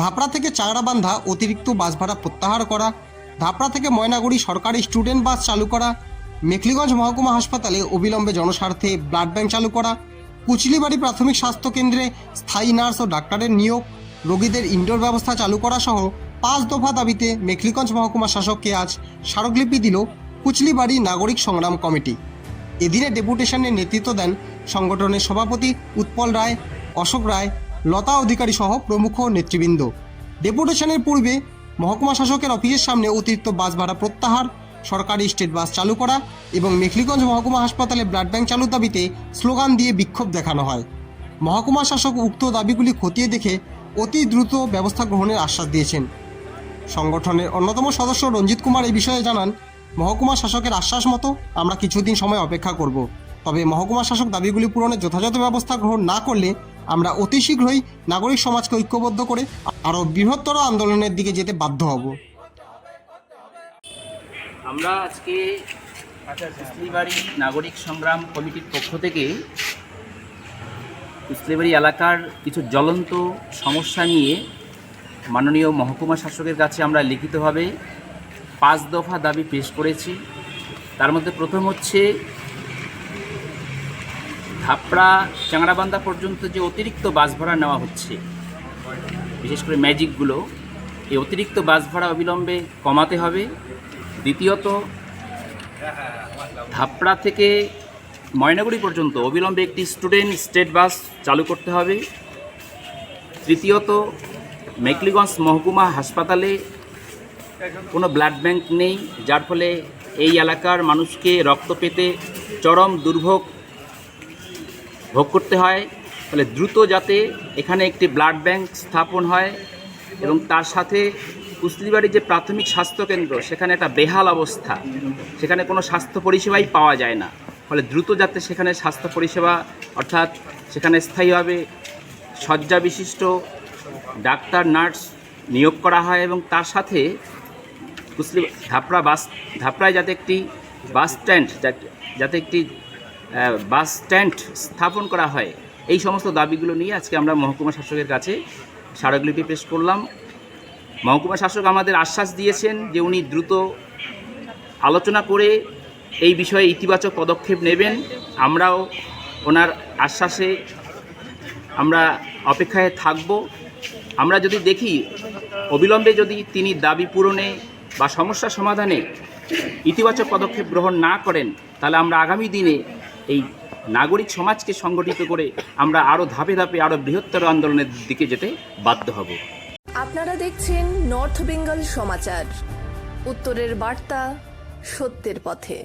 ধাপড়া থেকে চাংড়াবান্ধা অতিরিক্ত বাস ভাড়া প্রত্যাহার করা, ধাপড়া থেকে ময়নাগুড়ি সরকারি স্টুডেন্ট বাস চালু করা, মেখলিগঞ্জ মহকুমা হাসপাতালে অবিলম্বে জনস্বার্থে ব্লাড ব্যাংক চালু করা, কুচলিবাড়ি প্রাথমিক স্বাস্থ্য কেন্দ্রে স্থায়ী নার্স ও ডাক্তারের নিয়োগ, রোগীদের ইনডোর ব্যবস্থা চালু করা সহ পাঁচ দফা দাবিতে মেখলিগঞ্জ মহকুমা শাসককে আজ স্মারকলিপি দিল কুচলিবাড়ি নাগরিক সংগ্রাম কমিটি। এদিনে ডেপুটেশনের নেতৃত্ব দেন সংগঠনের সভাপতি উৎপল রায়, অশোক রায় লতা অধিকারী সহ প্রমুখ নেতৃবৃন্দ। ডেপুটেশনের পূর্বে মহকুমা শাসকের অফিসের সামনে অতিরিক্ত বাস ভাড়া প্রত্যাহার, সরকারি স্টেট বাস চালু করা এবং মেখলিগঞ্জ মহকুমা হাসপাতালে ব্লাড ব্যাংক চালুর দাবিতে স্লোগান দিয়ে বিক্ষোভ দেখানো হয়। মহকুমা শাসক উক্ত দাবিগুলি খতিয়ে দেখে অতি দ্রুত ব্যবস্থা গ্রহণের আশ্বাস দিয়েছেন। সংগঠনের অন্যতম সদস্য রঞ্জিত কুমার এই বিষয়ে জানান, মহকুমা শাসকের আশ্বাস মতো আমরা কিছুদিন সময় অপেক্ষা করব। তবে মহকুমা শাসক দাবিগুলি পূরণের যথাযথ ব্যবস্থা গ্রহণ না করলে আমরা অতি শীঘ্রই নাগরিক সমাজকে ঐক্যবদ্ধ করে আরও বৃহত্তর আন্দোলনের দিকে যেতে বাধ্য হব। আমরা আজকে কুসলিবাড়ি নাগরিক সংগ্রাম কমিটির পক্ষ থেকে কুসলিবাড়ি এলাকার কিছু জ্বলন্ত সমস্যা নিয়ে মাননীয় মহকুমা শাসকের কাছে আমরা লিখিতভাবে পাঁচ দফা দাবি পেশ করেছি। তার মধ্যে প্রথম হচ্ছে থাপড়া, চাংড়াবান্ধা পর্যন্ত যে অতিরিক্ত বাস ভাড়া নেওয়া হচ্ছে, বিশেষ করে ম্যাজিকগুলো, এই অতিরিক্ত বাস ভাড়া অবিলম্বে কমাতে হবে। দ্বিতীয়ত ধাপড়া থেকে ময়নাগুড়ি পর্যন্ত অবিলম্বে একটি স্টুডেন্ট স্টেট বাস চালু করতে হবে। তৃতীয়ত, মেকলিগঞ্জ মহকুমা হাসপাতালে কোনো ব্লাড ব্যাংক নেই, যার ফলে এই এলাকার মানুষকে রক্ত পেতে চরম দুর্ভোগ ভোগ করতে হয় ফলে দ্রুত যাতে এখানে একটি ব্লাড ব্যাংক স্থাপন হয় এবং তার সাথে কুসলিবাড়ির যে প্রাথমিক স্বাস্থ্যকেন্দ্র সেখানে একটা বেহাল অবস্থা। সেখানে কোনো স্বাস্থ্য পরিষেবাই পাওয়া যায় না। ফলে দ্রুত যাতে সেখানে স্বাস্থ্য পরিষেবা, অর্থাৎ সেখানে স্থায়ীভাবে শয্যা বিশিষ্ট ডাক্তার, নার্স নিয়োগ করা হয় এবং তার সাথে কুসলি ধাপড়া বাস, ধাপড়ায় যাতে একটি বাস স্ট্যান্ড যাতে- একটি বাস স্ট্যান্ড স্থাপন করা হয়। এই সমস্ত দাবিগুলো নিয়ে আজকে আমরা মহকুমা শাসকের কাছে স্মারকলিপি পেশ করলাম। মহকুমা শাসক আমাদের আশ্বাস দিয়েছেন যে উনি দ্রুত আলোচনা করে এই বিষয়ে ইতিবাচক পদক্ষেপ নেবেন। আমরাও ওনার আশ্বাসে আমরা অপেক্ষায় থাকব। আমরা যদি দেখি, অবিলম্বে যদি তিনি দাবি পূরণে বা সমস্যা সমাধানে ইতিবাচক পদক্ষেপ গ্রহণ না করেন, তাহলে আমরা আগামী দিনে এই নাগরিক সমাজকে সংগঠিত করে আমরা আরও ধাপে ধাপে আরও বৃহত্তর আন্দোলনের দিকে যেতে বাধ্য হব। আপনারা দেখছেন নর্থ বেঙ্গল সমাচার। উত্তরের বার্তা সত্যের পথে।